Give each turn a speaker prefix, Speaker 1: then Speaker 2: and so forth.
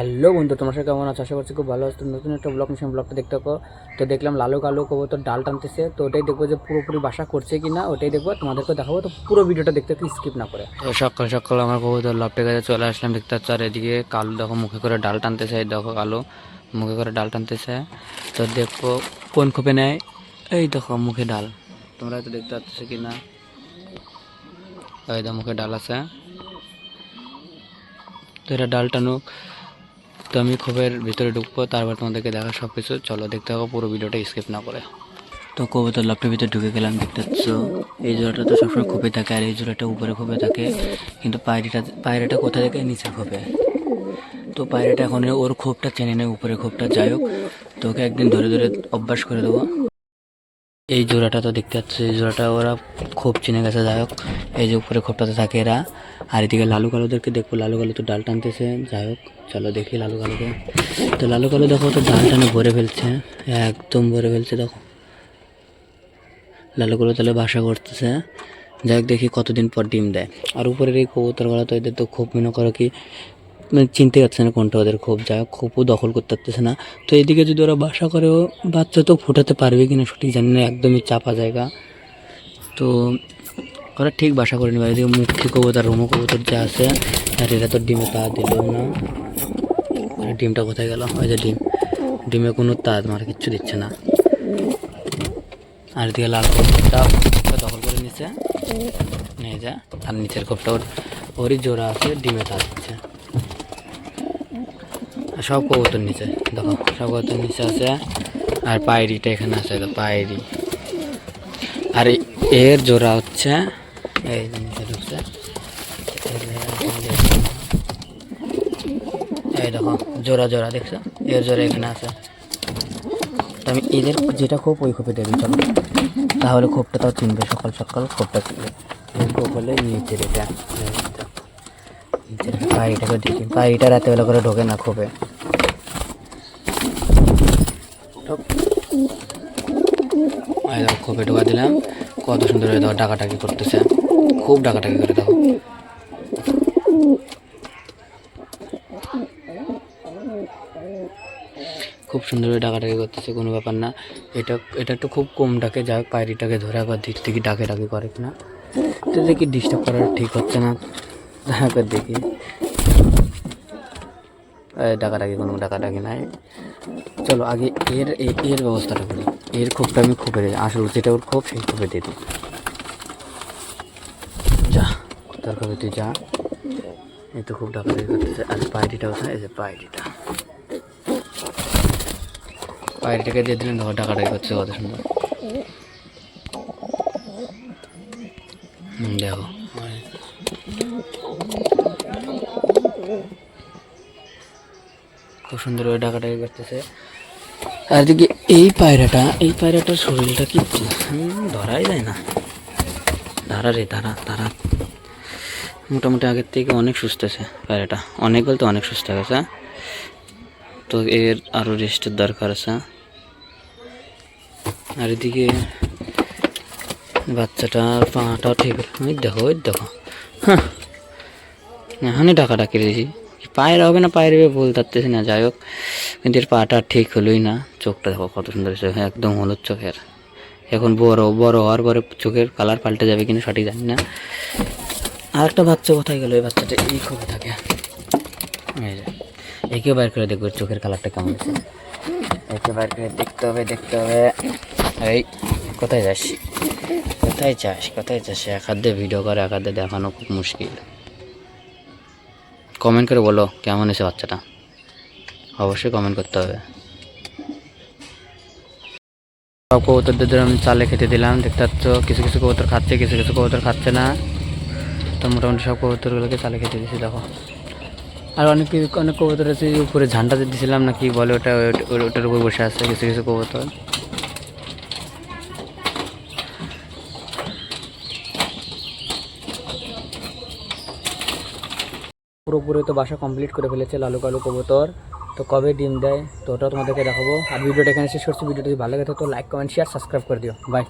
Speaker 1: Hello বন্ধু, তোমার সাথে কেমন আছো? আশা করছি খুব ভালো আছো। তো নতুন একটা ব্লগ মিশন ব্লগটা দেখতে থাকো। তো দেখলাম লালু কালু কবুতর ডাল টানতেছে, তো ওটাই দেখব যে পুরোপুরি বাসা করছে কি না ওটাই দেখব। তোমাদেরকে দেখাবো, তো পুরো ভিডিওটা দেখতে স্কিপ না করে। তো সকাল সকাল আমার কবুতর লপটে কাছে চলে আসলাম, দেখতে পাচ্ছ আর এদিকে কালু দেখো মুখে করে ডাল টানতেছে দেখো কালু মুখে করে ডাল টানতেছে। তো দেখো কোন খোপে নেয়, এই দেখো মুখে ডাল। তোমরা হয়তো দেখতে পাচ্ছ কি না এই দেখো মুখে ডাল আছে। তো এটা ডাল টানুক। তো আমি খোপের ভিতরে ঢুকবো, তারপর তোমাদেরকে দেখা সব কিছু চলো দেখতে হবে পুরো ভিডিওটা স্কিপ না করে। তো কবুতর লাপটের ভিতরে ঢুকে গেলাম, দেখতে পাচ্ছ? এই জোড়াটা তো সবসময় খোপে থাকে, আর এই জোড়াটা উপরে খোপে থাকে। কিন্তু পায়রাটা পায়রাটা কোথা থেকে? নিচে খোপে তো পায়রাটা এখন ওর খোপটা চেনে নেয়, উপরে খোপটা যাই হোক তো ওকে একদিন ধরে ধরে অভ্যাস করে দেবো। এই জোড়াটা তো দেখতে পাচ্ছ, এই জোড়াটা ওরা খুব চিনে গেছে, যাই হোক। এই যে উপরে খোপটাতে থাকে এরা। আর এদিকে লালু কালুদেরকে দেখব, লালু কালু তো ডাল টানতেছে, যাই হোক, চলো দেখি লালু কালুকে। তো লালু কালু দেখো তো ডাল টানে ভরে ফেলছে, একদম ভরে ফেলছে, দেখো। লালু কালু তাহলে বাসা করতেছে। যাই হোক, দেখি কতদিন পর ডিম দেয়। আর উপরের এই কবুতরগুলো তো এদের তো খুব মনে করো কি চিনতে পারছে না কোনটা ওদের খুব যা খুবও দখল করতে পারতেছে না। তো এদিকে যদি ওরা বাসা করেও বাচ্চা তো ফোটাতে পারবে কিনা সঠিক জানি না, একদমই চাপা জায়গা। তো ওরা ঠিক বাসা করে নেবে, এদিকে মুখী কবুতর, রুমো কবুতর যা আছে, আর এরা তো ডিমে তা দিল না। ডিমটা কোথায় গেল? ওই যে ডিম। ডিমে কোনো তাজ মার কিচ্ছু দিচ্ছে না। আর এদিকে লাল কবুতরটা দখল করে নিচ্ছে নিয়ে যা আর নিচের কপটা ওর ওরই জোড়া আছে, ডিমে তা দিচ্ছে। সব কবুতর নিচে, দেখো, সব কবুতর নিচে আছে। আর পায়রিটা এখানে আছে তো পায়রি। আর এর জোড়া হচ্ছে, এই নিচে ঢুকছে। এই দেখো, জোড়া জোড়া, দেখছ? এর জোড়া এখানে আছে। আমি এদের যেটা খোপ, ওই খোপে দেবি, চলো। তাহলে খোপটা তাও চিনবে, সকাল সকাল খোপটা চিনবে। খোপ হলে দেখো। নিচের পায়রিটাকে পায়রিটা রাতেবেলা করে ঢোকে না খোপে ঢোক। ঢোকা দিলাম। কত সুন্দর হয়ে ডাকাটাকি করতেছে। খুব ডাকাটাকি করে খুব করতেছে, কোনো ব্যাপার না। এটা এটা একটু খুব কম ডাকে হোক, পায়রিটাকে ধরে একবার দিক থেকে ডাকে ডাকি করে কিনা। এটা দেখি ডিস্টার্ব করা ঠিক হচ্ছে না। দেখি। এই ডাকাডাকি কোনো ডাকাডাকি নাই। চলো আগে এর এর ব্যবস্থাটা করি। এর খোপটা আমি খোপে দিই। আসল যেটা ওর খোপ সেই খোপে দিয়ে দিই। যা, তোর খোপে তুই যা। এই তো খুব ডাকাডাকি করতেছে। আর পায়রিটা কোথায় এই যে পায়রিটা। পায়রিটাকে দিয়ে দিলেন, ধর ডাকাডাকি করছে, কত সুন্দর। দেখো। খুব সুন্দর করে ডাকাডাকি করতেছে আর এদিকে এই পায়রাটা, এই পায়রাটার শরীরটা কি ধরাই যায় না। ধারা রে ধারা ধারা মোটামুটি আগের থেকে অনেক সুস্থ আছে পায়রাটা। অনেক বলতে অনেক সুস্থ হয়ে? গেছে তো এর আরও রেস্টের দরকার আছে। আর এদিকে বাচ্চাটার পাটা ঠিক দেখো, ওই দেখো। হ্যাঁ এখানে ডাকি দিয়েছি। পায়ের হবে না, পায়ের হবে বলতে পারতেছি না, যাই হোক। কিন্তু এর পাটা ঠিক হলোই না। চোখটা দেখো কত সুন্দর হয়েছে একদম হলুদ চোখের। এখন বড় বড় হওয়ার পরে চোখের কালার পাল্টে যাবে কিনা সঠিক জানি না। আর একটা বাচ্চা কোথায় গেল? এই বাচ্চাটা এই খবর থাকে? একে বাইর করে দেখব চোখের কালারটা কেমন আছে একে বাইর করে দেখতে হবে দেখতে হবে। এই, কোথায় যাস? কোথায় যাস? কোথায় যাস? এক ভিডিও করে, এক দেখানো খুব মুশকিল। কমেন্ট করে বলো, কেমন এসে বাচ্চাটা? অবশ্যই কমেন্ট করতে হবে। সব কবুতরদের আমি চালে খেতে দিলাম, দেখতে পাচ্ছ, কিছু কিছু কবুতর খাচ্ছে, কিছু কিছু কবুতর খাচ্ছে না। তো মোটামুটি সব কবুতরগুলোকে চালে খেতে দিয়েছি, দেখো। আর অনেক অনেক কবুতর আছে, উপরে ঝান্ডা দিয়েছিলাম না কি বলে ওট- ওটার উপর বসে আছে, কিছু কিছু কবুতর। পুরোপুরি তো বাসা কমপ্লিট করে ফেলেছে লালু কালু কবুতর। তো কবে ডিম দেয়, তো ওটাও তোমাদেরকে দেখাবো। আর ভিডিওটা এখানে শেষ করছি। ভিডিওটা যদি ভালো লাগে, তো লাইক, কমেন্ট শেয়ার সাবস্ক্রাইব করে দিও। বাই